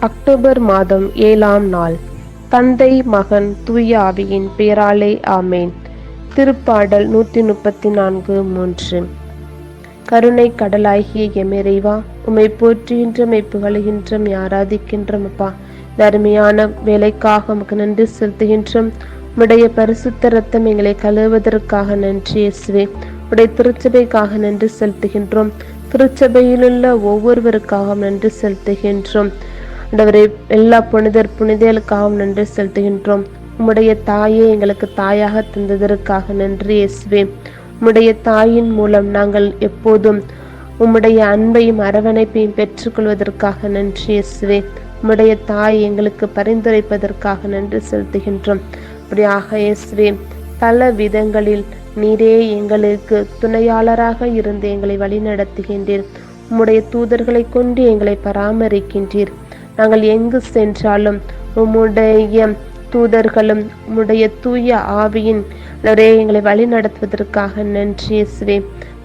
October மாதம் ஏழாம் நாள். தந்தை மகன் தூய ஆவியின் பேராலே ஆமேன். திருப்பாடல் நூற்றி முப்பத்தி நான்கு மூன்று. கருணை கடலாகிய எமிறைவா உம்மை போற்றுகின்றமை புகழுகின்றம் புகழுகின்றோம் அப்பா. தருமையான அருமையான வேலைக்காக உமக்கு நன்றி செலுத்துகின்றோம். உடைய பரிசுத்த ரத்தம் எங்களை கழுவுவதற்காக நன்றி இயேசுவே. உடைய திருச்சபைக்காக நன்றி செலுத்துகின்றோம். திருச்சபையிலுள்ள ஒவ்வொருவருக்காகவும் நன்றி செலுத்துகின்றோம். ஆண்டவரே எல்லா புனிதர் புனிதர்களுக்காகவும் நன்றி செலுத்துகின்றோம். உம்முடைய தாயே எங்களுக்கு தாயாக தந்ததற்காக நன்றி இயேசுவே. உம்முடைய தாயின் மூலம் நாங்கள் எப்போதும் உம்முடைய அன்பையும் அரவணைப்பையும் பெற்றுக்கொள்வதற்காக நன்றி இயேசுவே. உம்முடைய தாய் எங்களுக்கு பரிந்துரைப்பதற்காக நன்றி செலுத்துகின்றோம். அப்படியாக இயேசுவே பல விதங்களில் நீரே எங்களுக்கு துணையாளராக இருந்து எங்களை வழிநடத்துகின்றீர். உம்முடைய தூதர்களை கொண்டு எங்களை பராமரிக்கின்றீர். நாங்கள் எங்கு சென்றாலும் உம்முடைய தூதர்களும் உம்முடைய தூய ஆவியின் ஒரே எங்களை வழி நடத்துவதற்காக நன்றி இயேசுவே.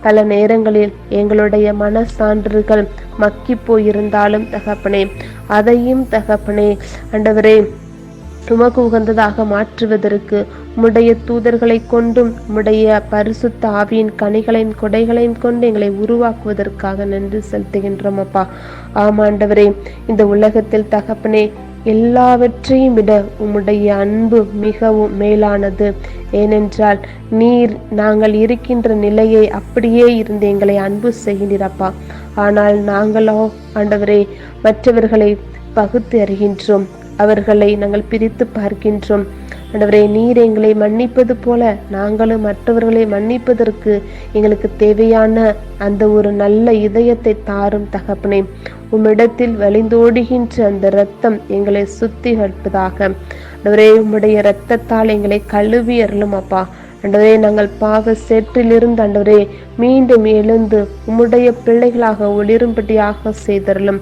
பல நேரங்களில் எங்களுடைய மனசான்றுகள் மக்கி போயிருந்தாலும் தகப்பனே அதையும் தகப்பனே அண்டவரே உமக்கு உகந்ததாக மாற்றுவதற்கு உம்முடைய தூதர்களை கொண்டும் உம்முடைய பரிசுத்த ஆவியின் கனிகளையும் கொடைகளையும் கொண்டு எங்களை உருவாக்குவதற்காக நன்றி செலுத்துகின்றோம் அப்பா. ஆமாண்டவரே இந்த உலகத்தில் தகப்பனே எல்லாவற்றையும் விட உம்முடைய அன்பு மிகவும் மேலானது. ஏனென்றால் நீர் நாங்கள் இருக்கின்ற நிலையை அப்படியே இருந்து எங்களை அன்பு செய்கின்றப்பா ஆனால் நாங்களோ ஆண்டவரே மற்றவர்களை பகுத்து அறிகின்றோம். அவர்களை நாங்கள் பிரித்து பார்க்கின்றோம். ஆண்டவரே நீர் எங்களை மன்னிப்பது போல நாங்களும் மற்றவர்களை மன்னிப்பதற்கு எங்களுக்கு தேவையான அந்த ஒரு நல்ல இதயத்தை தாரும் தகப்பனே. உம்மிடத்தில் வழிந்தோடுகின்ற அந்த இரத்தம் எங்களை சுத்திகரிப்பதாக. ஆண்டவரே உம்முடைய இரத்தத்தால் எங்களை கழுவி அருளும் அப்பா. ஆண்டவரே நாங்கள் பாவ சேற்றிலிருந்து ஆண்டவரே மீண்டும் எழுந்து உம்முடைய பிள்ளைகளாக ஒளிரும்படியாக செய்தரலும்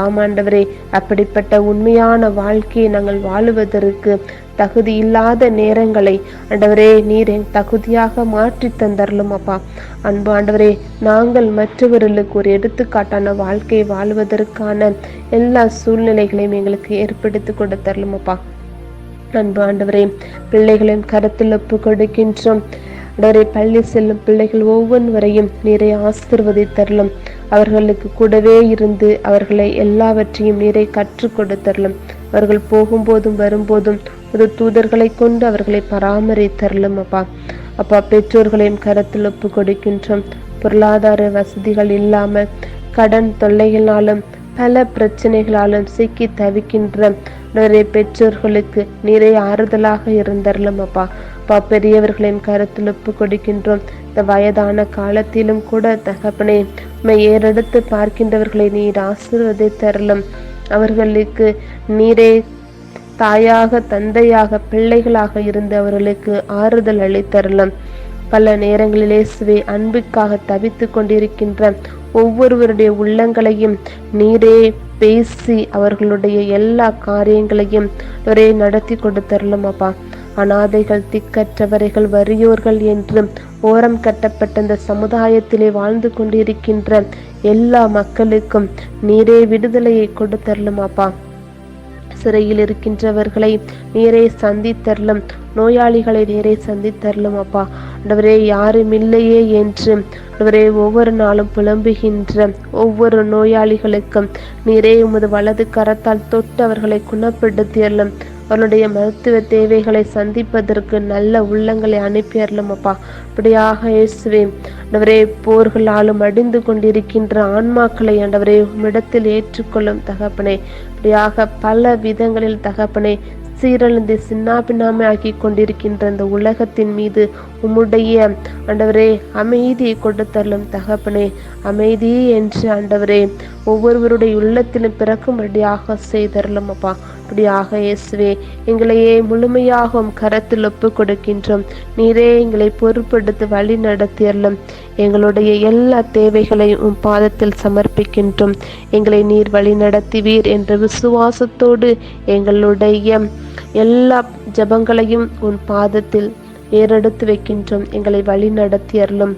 ஆமாண்டவரே அப்படிப்பட்ட உண்மையான வாழ்க்கையை நாங்கள் வாழுவதற்கு தகுதி இல்லாத நேரங்களை ஆண்டவரே நீர் என் தகுதியாக மாற்றி தந்தரலும் அப்பா. அன்பு ஆண்டவரே நாங்கள் மற்றவர்களுக்கு ஒரு எடுத்துக்காட்டான வாழ்க்கையை வாழ்வதற்கான எல்லா சூழ்நிலைகளையும் எங்களுக்கு ஏற்படுத்தி கொடுத்தரலும் அப்பா. அன்பு ஆண்டவரே பிள்ளைகளையும் கருத்தில் ஒப்பு கொடுக்கின்றோம். ஆண்டவரே பள்ளி செல்லும் பிள்ளைகள் ஒவ்வொருவரையும் நீரை ஆசிர்வதித்தரலும் அவர்களுக்கு கூடவே இருந்து அவர்களை எல்லாவற்றையும் நீரை கற்றுக் கொடுத்தரலும் அவர்கள் போகும்போதும் வரும்போதும் ஒரு தூதர்களை கொண்டு அவர்களை பராமரித்தரலும் அப்பா. அப்பா பெற்றோர்களையும் கருத்தில் ஒப்பு கொடுக்கின்றோம். பொருளாதார வசதிகள் இல்லாமல் கடன் தொல்லைகளாலும் பல பிரச்சனைகளாலும் சிக்கி தவிக்கின்ற நிறைய பெற்றோர்களுக்கு நிறைய ஆறுதலாக இருந்தரலும் அப்பா. அப்பா பெரியவர்களின் கருத்தில் ஒப்பு கொடுக்கின்றோம். இந்த வயதான காலத்திலும் கூட தகப்பனே உண்மை ஏறெடுத்து பார்க்கின்றவர்களை நீர் ஆசிர்வதை தரலும் அவர்களுக்கு நீரே தாயாக தந்தையாக பிள்ளைகளாக இருந்து அவர்களுக்கு ஆறுதல் அளித்தரலாம். பல நேரங்களிலே சுவை அன்புக்காக தவித்து கொண்டிருக்கின்ற ஒவ்வொருவருடைய உள்ளங்களையும் நீரே பேசி அவர்களுடைய எல்லா காரியங்களையும் ஒரே நடத்தி கொடுத்தரலும் அப்பா. அனாதைகள் திக்கற்றவரைகள் வறியோர்கள் என்று ஓரம் கட்டப்பட்ட இந்த சமுதாயத்திலே வாழ்ந்து கொண்டிருக்கின்ற எல்லா மக்களுக்கும் நீரே விடுதலையை கொடுத்தரலும் அப்பா. சிறையில் இருக்கின்றவர்களை நீரே சந்தித்தரலும் நோயாளிகளை நேரே சந்தித்தரலும் அப்பா. ஆண்டவரே யாரும் இல்லையே என்று ஆண்டவரே ஒவ்வொரு நாளும் புலம்புகின்ற ஒவ்வொரு நோயாளிகளுக்கும் நீரே உமது வலது கரத்தால் தொட்டு அவர்களை குணப்படுத்தியறலும் அவருடைய மருத்துவ தேவைகளை சந்திப்பதற்கு நல்ல உள்ளங்களை அனுப்பி அருளும் அப்பா. அப்படியாக இயேசுவே ஆண்டவரே போர்களாலும் அடிந்து கொண்டிருக்கின்ற ஆன்மாக்களை ஆண்டவரே உம்மிடத்தில் ஏற்றுக்கொள்ளும் தகப்பனே. அப்படியாக பல விதங்களில் தகப்பனே சீரழிந்து சின்னாபின்னாமை ஆக்கி கொண்டிருக்கின்ற இந்த உலகத்தின் மீது உம்முடைய ஆண்டவரே அமைதியை கொண்டு தள்ளும் தகப்பனே அமைதி என்று ஆண்டவரே. ஒவ்வொருவருடைய உள்ளத்திலும் பிறக்கும்படியாக செய்தரலும் அப்பா. அப்படியாக இயேசுவே எங்களையே முழுமையாக உம் கரத்தில் ஒப்பு கொடுக்கின்றோம் நீரே எங்களை பொறுப்படுத்தி வழி நடத்தியறலும் எங்களுடைய எல்லா தேவைகளையும் உம் பாதத்தில் சமர்ப்பிக்கின்றோம். எங்களை நீர் வழி நடத்துவீர் என்ற விசுவாசத்தோடு எங்களுடைய எல்லா ஜபங்களையும் உன் பாதத்தில் ஏறெடுத்து வைக்கின்றோம். எங்களை வழி நடத்தியறலும்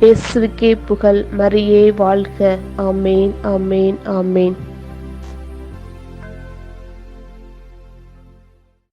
இயேசுக்கே புகழ் மரியே வாழ்க. ஆமேன் ஆமேன் ஆமேன்.